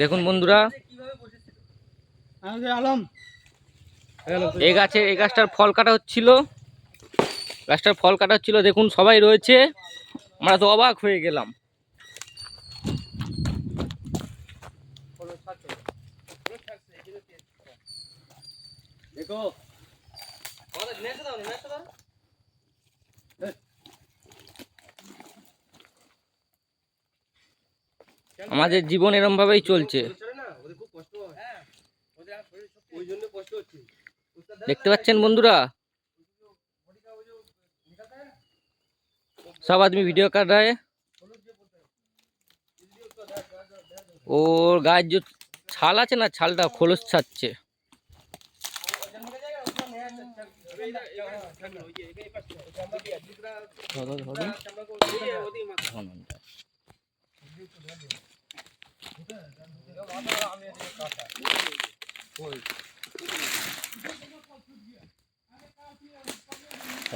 দেখুন বন্ধুরা। আলম। এই গাছে এই গাছটার ফল কাটা হচ্ছিল। গাছটার ফল কাটা হচ্ছিল দেখুন সবাই রয়েছে। আমরা তো অবাক হয়ে গেলাম। দেখো। আমাদের জীবন এরম ভাবেই চলছে দেখতে পাচ্ছেন বন্ধুরা सब आदमी वीडियो कर रहा है ওর গায়ের যে ছাল আছে না ছালটা খোলস ছাড়ছে ধরো, ধরো।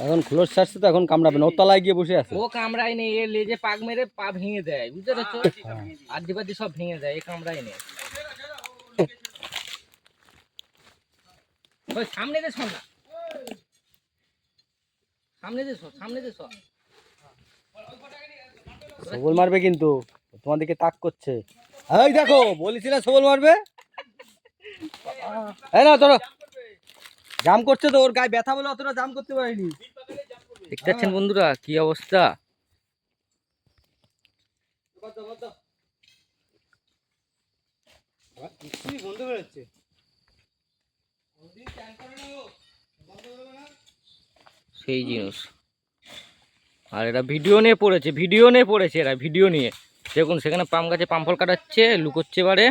এখন খোলস ছাড়ছে তো এখন কামড়াবে না। ও তলায় গিয়ে বসে আছে। ও কামড়ায় নেই এ লেজে পাক মেরে পা ভেঙে দেয় বুঝতে পারছ? আদি বাদি সব ভেঙে দেয় এ কামড়ায় নেই। ওই সামনে দে শোন না। সামনে দে শো সামনে দে শো। সবল মারবে কিন্তু। তোমার দিকে তাক করছে। এই দেখো, বলেছি না সবল মারবে? এই না, তোর জাম করছে তো, ওর গায়ে ব্যথা বলে অতটা জাম করতে পারিনি। দেখতে পাচ্ছেন বন্ধুরা, কি অবস্থা? সেই জিনিস। আর এরা ভিডিও নিয়ে পড়েছে ভিডিও নিয়ে পড়েছে এরা ভিডিও নিয়ে। দেখুন সেখানে পাম গাছে পাম ফল কাটাচ্ছে লুকোচ্ছে এবারে।